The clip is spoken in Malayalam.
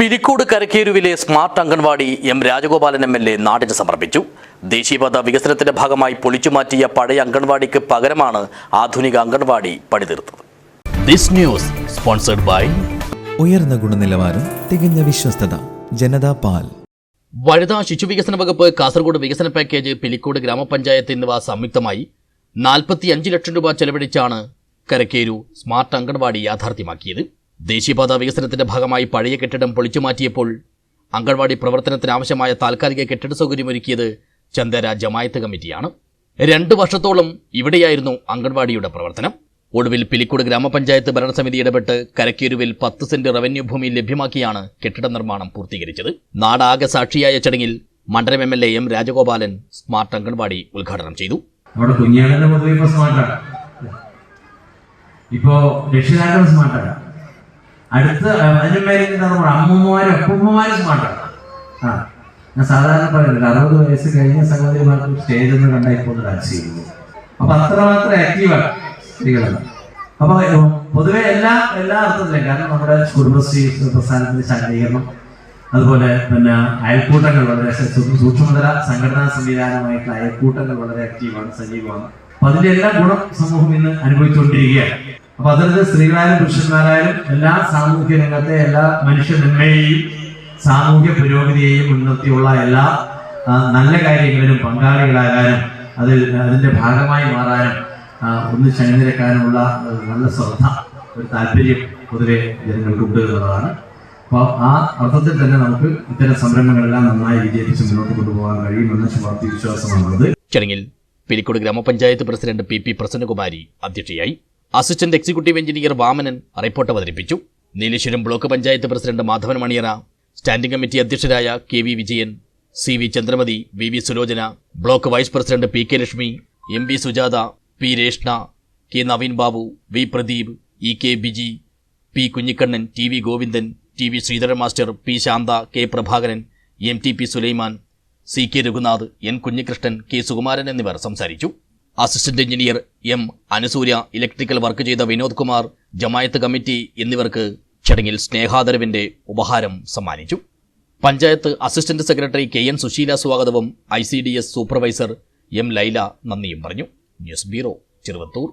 Pilicode കരക്കേരുവിലെ smart anganwadi M Rajagopalan M L A നാടിന് സമർപ്പിച്ചു. ദേശീയപാത വികസനത്തിന്റെ ഭാഗമായി പൊളിച്ചുമാറ്റിയ പഴയ അംഗൻവാടിക്ക് പകരമാണ് ആധുനിക അംഗൻവാടി പണിതീർത്തത്. ദിസ് ന്യൂസ് സ്പോൺസർഡ് ബൈ ഉയർന്ന ഗുണനിലവാരം തികഞ്ഞ വിശ്വസ്തത ജനതാ പാൽ. വനിതാ ശിശുവികസന വകുപ്പ് കാസർഗോഡ് വികസന പാക്കേജ് പിലിക്കോട് ഗ്രാമപഞ്ചായത്ത് എന്നിവ സംയുക്തമായി നാൽപ്പത്തി അഞ്ച് ലക്ഷം രൂപ ചെലവഴിച്ചാണ് കരക്കേരു സ്മാർട്ട് അംഗൻവാടി യാഥാർത്ഥ്യമാക്കിയത്. ദേശീയപാത വികസനത്തിന്റെ ഭാഗമായി പഴയ കെട്ടിടം പൊളിച്ചുമാറ്റിയപ്പോൾ അംഗൻവാടി പ്രവർത്തനത്തിനാവശ്യമായ താൽക്കാലിക കെട്ടിട സൗകര്യമൊരുക്കിയത് ചന്ദര ജമായത്ത് കമ്മിറ്റിയാണ്. രണ്ടു വർഷത്തോളം ഇവിടെയായിരുന്നു അംഗൻവാടിയുടെ പ്രവർത്തനം. ഒടുവിൽ പിലിക്കുട് ഗ്രാമപഞ്ചായത്ത് ഭരണസമിതി ഇടപെട്ട് കരക്കേരുവിൽ പത്ത് സെന്റ് റവന്യൂ ഭൂമി ലഭ്യമാക്കിയാണ് കെട്ടിട നിർമ്മാണം പൂർത്തീകരിച്ചത്. നാടാകെ സാക്ഷിയായ ചടങ്ങിൽ മണ്ഡലം M L A M Rajagopalan smart anganwadi ഉദ്ഘാടനം ചെയ്തു. നമ്മുടെ ഇപ്പോ രക്ഷിതാക്കൾ സ്മാർട്ടാണ് അടുത്ത അതിന് മേലെ അമ്മമാരും അപ്പൂമ്മമാരും സ്മാർട്ടാണ് ആ ഞാൻ സാധാരണ പറയുന്നത് അറുപത് വയസ്സ് കഴിഞ്ഞ സഹോദരിമാർക്ക് സ്റ്റേജിൽ നിന്ന് കണ്ടാൽ ഇപ്പോൾ ഡാൻസ് ചെയ്യുന്നു. അപ്പൊ അത്രമാത്രം ആക്റ്റീവാണ് സ്ത്രീകളെല്ലാം അപ്പൊ പൊതുവെ എല്ലാ എല്ലാ അർത്ഥത്തിലും കാരണം നമ്മുടെ കുടുംബശ്രീ പ്രസ്ഥാനത്തിന്റെ ശാക്തീകരണം അതുപോലെ പിന്നെ അയൽക്കൂട്ടങ്ങൾ വളരെ സൂക്ഷ്മതല സംഘടനാ സംവിധാനമായിട്ടുള്ള അയൽക്കൂട്ടങ്ങൾ വളരെ ആക്റ്റീവാണ് സജീവമാണ്. അപ്പൊ അതിന്റെ എല്ലാ ഗുണം സമൂഹം ഇന്ന് അനുഭവിച്ചുകൊണ്ടിരിക്കുകയാണ്. അപ്പൊ അതിൽ സ്ത്രീകളായാലും പുരുഷന്മാരായാലും എല്ലാ സാമൂഹ്യ രംഗത്തെ എല്ലാ മനുഷ്യ നന്മയെയും സാമൂഹ്യ പുരോഗതിയെയും മുൻനിർത്തിയുള്ള എല്ലാ നല്ല കാര്യങ്ങളിലും പങ്കാളികളാകാനും അത് അതിന്റെ ഭാഗമായി മാറാനും ഒന്ന് ആ, നല്ല ശ്രദ്ധ ഒരു താല്പര്യം പൊതുവെ ജനങ്ങൾക്കുണ്ട് എന്നുള്ളതാണ്. അപ്പോൾ ആ അർത്ഥത്തിൽ തന്നെ നമുക്ക് ഇത്തരം സംരംഭങ്ങളെല്ലാം നന്നായി വിജയിപ്പിച്ച് മുന്നോട്ട് കൊണ്ടുപോകാൻ കഴിയുമെന്ന ശുഭാപ്തി വിശ്വാസമാണുള്ളത്. ചടങ്ങിൽ പിലിക്കോട് ഗ്രാമപഞ്ചായത്ത് പ്രസിഡന്റ് പി പി പ്രസന്നകുമാരി അധ്യക്ഷയായി assistant executive engineer Vamanan report അവതരിപ്പിച്ചു. Nileshwaram block panchayat president Madhavan Maniyara standing committee അധ്യക്ഷരായ K V Vijayan C V Chandramathi V V Sulochana block vice president P K Lakshmi M V Sujatha P Reshna K Naveen Babu V Pradeep E K Biji P Kunhikannan T V Govindan T V Sreedharan master P Santha K Prabhakaran M T P Sulaiman C K Raghunath N Kunhikrishnan K Sukumaran എന്നിവർ സംസാരിച്ചു. Assistant engineer M Anusurya electrical work ചെയ്ത വിനോദ് കുമാർ ജമായത്ത് കമ്മിറ്റി എന്നിവർക്ക് ചടങ്ങിൽ സ്നേഹാദരവിന്റെ ഉപഹാരം സമ്മാനിച്ചു. Panchayat assistant secretary K N Susheela സ്വാഗതവും ഐ സൂപ്പർവൈസർ എം ലൈല നന്ദിയും പറഞ്ഞു. News bureau Cheruvathur